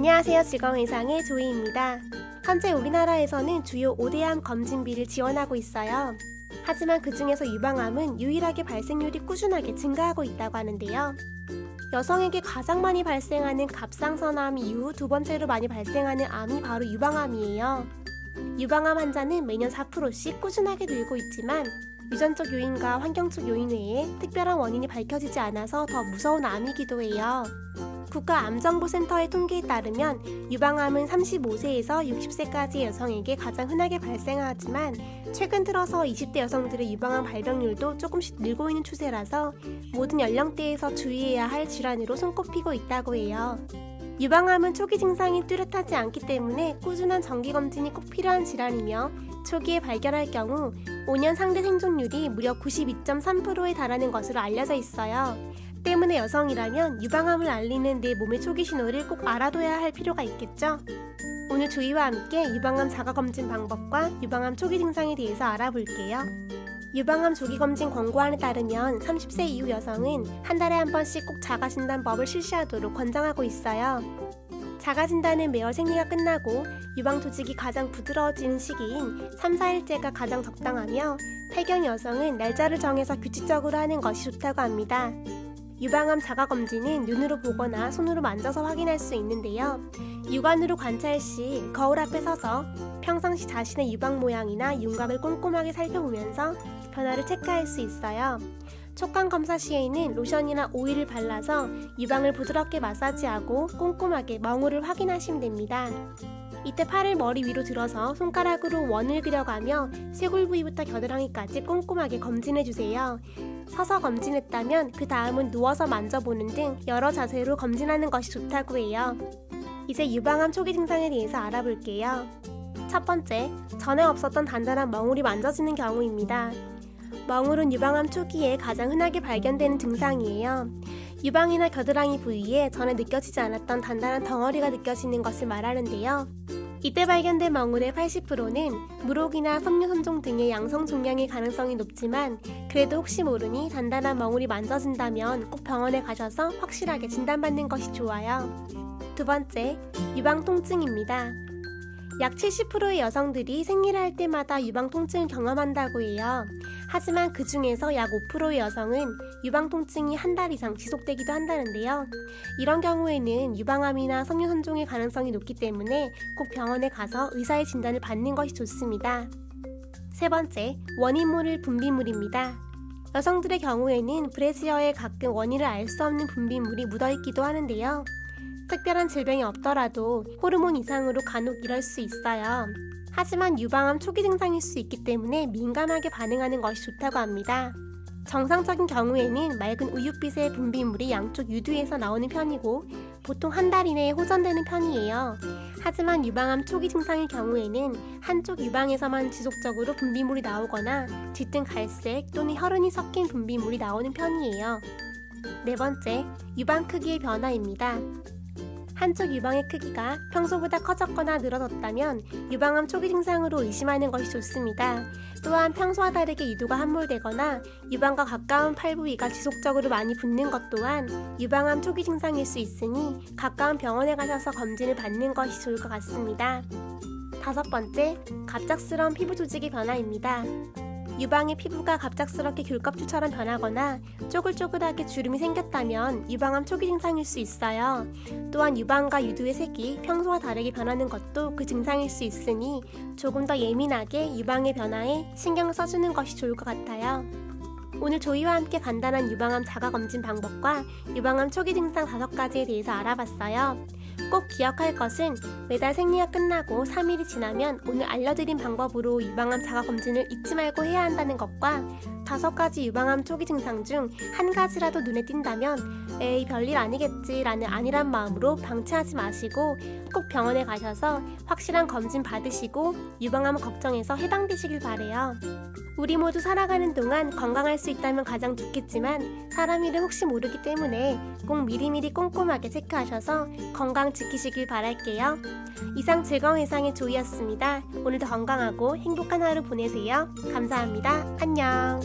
안녕하세요. 즐거운의상의 조이입니다. 현재 우리나라에서는 주요 5대암 검진비를 지원하고 있어요. 하지만 그 중에서 유방암은 유일하게 발생률이 꾸준하게 증가하고 있다고 하는데요. 여성에게 가장 많이 발생하는 갑상선암 이후 두 번째로 많이 발생하는 암이 바로 유방암이에요. 유방암 환자는 매년 4%씩 꾸준하게 늘고 있지만 유전적 요인과 환경적 요인 외에 특별한 원인이 밝혀지지 않아서 더 무서운 암이기도 해요. 국가암정보센터의 통계에 따르면 유방암은 35세에서 60세까지의 여성에게 가장 흔하게 발생하지만 최근 들어서 20대 여성들의 유방암 발병률도 조금씩 늘고 있는 추세라서 모든 연령대에서 주의해야 할 질환으로 손꼽히고 있다고 해요. 유방암은 초기 증상이 뚜렷하지 않기 때문에 꾸준한 정기검진이 꼭 필요한 질환이며 초기에 발견할 경우 5년 상대 생존율이 무려 92.3%에 달하는 것으로 알려져 있어요. 때문에 여성이라면 유방암을 알리는 내 몸의 초기 신호를 꼭 알아둬야 할 필요가 있겠죠? 오늘 조이와 함께 유방암 자가 검진 방법과 유방암 초기 증상에 대해서 알아볼게요. 유방암 조기 검진 권고안에 따르면 30세 이후 여성은 한 달에 한 번씩 꼭 자가 진단법을 실시하도록 권장하고 있어요. 자가 진단은 매월 생리가 끝나고 유방 조직이 가장 부드러워지는 시기인 3, 4일째가 가장 적당하며 폐경 여성은 날짜를 정해서 규칙적으로 하는 것이 좋다고 합니다. 유방암 자가검진은 눈으로 보거나 손으로 만져서 확인할 수 있는데요. 육안으로 관찰 시 거울 앞에 서서 평상시 자신의 유방 모양이나 윤곽을 꼼꼼하게 살펴보면서 변화를 체크할 수 있어요. 촉감 검사 시에는 로션이나 오일을 발라서 유방을 부드럽게 마사지하고 꼼꼼하게 멍울을 확인하시면 됩니다. 이때 팔을 머리 위로 들어서 손가락으로 원을 그려가며 쇄골 부위부터 겨드랑이까지 꼼꼼하게 검진해 주세요. 서서 검진했다면 그 다음은 누워서 만져보는 등 여러 자세로 검진하는 것이 좋다고 해요. 이제 유방암 초기 증상에 대해서 알아볼게요. 첫 번째, 전에 없었던 단단한 멍울이 만져지는 경우입니다. 멍울은 유방암 초기에 가장 흔하게 발견되는 증상이에요. 유방이나 겨드랑이 부위에 전에 느껴지지 않았던 단단한 덩어리가 느껴지는 것을 말하는데요. 이때 발견된 멍울의 80%는 무록이나 섬유 선종 등의 양성 종양일 가능성이 높지만 그래도 혹시 모르니 단단한 멍울이 만져진다면 꼭 병원에 가셔서 확실하게 진단받는 것이 좋아요. 두 번째, 유방 통증입니다. 약 70%의 여성들이 생리를 할 때마다 유방 통증을 경험한다고 해요. 하지만 그 중에서 약 5%의 여성은 유방 통증이 한 달 이상 지속되기도 한다는데요. 이런 경우에는 유방암이나 섬유선종의 가능성이 높기 때문에 꼭 병원에 가서 의사의 진단을 받는 것이 좋습니다. 세 번째, 원인 모를 분비물입니다. 여성들의 경우에는 브래지어에 가끔 원인을 알 수 없는 분비물이 묻어있기도 하는데요. 특별한 질병이 없더라도 호르몬 이상으로 간혹 이럴 수 있어요. 하지만 유방암 초기 증상일 수 있기 때문에 민감하게 반응하는 것이 좋다고 합니다. 정상적인 경우에는 맑은 우윳빛의 분비물이 양쪽 유두에서 나오는 편이고 보통 한 달 이내에 호전되는 편이에요. 하지만 유방암 초기 증상의 경우에는 한쪽 유방에서만 지속적으로 분비물이 나오거나 짙은 갈색 또는 혈흔이 섞인 분비물이 나오는 편이에요. 네 번째, 유방 크기의 변화입니다. 한쪽 유방의 크기가 평소보다 커졌거나 늘어졌다면 유방암 초기 증상으로 의심하는 것이 좋습니다. 또한 평소와 다르게 유두가 함몰되거나 유방과 가까운 팔 부위가 지속적으로 많이 붓는 것 또한 유방암 초기 증상일 수 있으니 가까운 병원에 가셔서 검진을 받는 것이 좋을 것 같습니다. 다섯 번째, 갑작스러운 피부 조직의 변화입니다. 유방의 피부가 갑작스럽게 귤껍질처럼 변하거나 쪼글쪼글하게 주름이 생겼다면 유방암 초기 증상일 수 있어요. 또한 유방과 유두의 색이 평소와 다르게 변하는 것도 그 증상일 수 있으니 조금 더 예민하게 유방의 변화에 신경을 써주는 것이 좋을 것 같아요. 오늘 조이와 함께 간단한 유방암 자가 검진 방법과 유방암 초기 증상 5가지에 대해서 알아봤어요. 꼭 기억할 것은 매달 생리가 끝나고 3일이 지나면 오늘 알려드린 방법으로 유방암 자가 검진을 잊지 말고 해야 한다는 것과 다섯 가지 유방암 초기 증상 중 한 가지라도 눈에 띈다면 에이 별일 아니겠지라는 아니란 마음으로 방치하지 마시고 꼭 병원에 가셔서 확실한 검진 받으시고 유방암 걱정에서 해방되시길 바래요. 우리 모두 살아가는 동안 건강할 수 있다면 가장 좋겠지만 사람 일은 혹시 모르기 때문에 꼭 미리미리 꼼꼼하게 체크하셔서 건강 항상 지키시길 바랄게요. 이상 즐거운 회상의 조이였습니다. 오늘도 건강하고 행복한 하루 보내세요. 감사합니다. 안녕.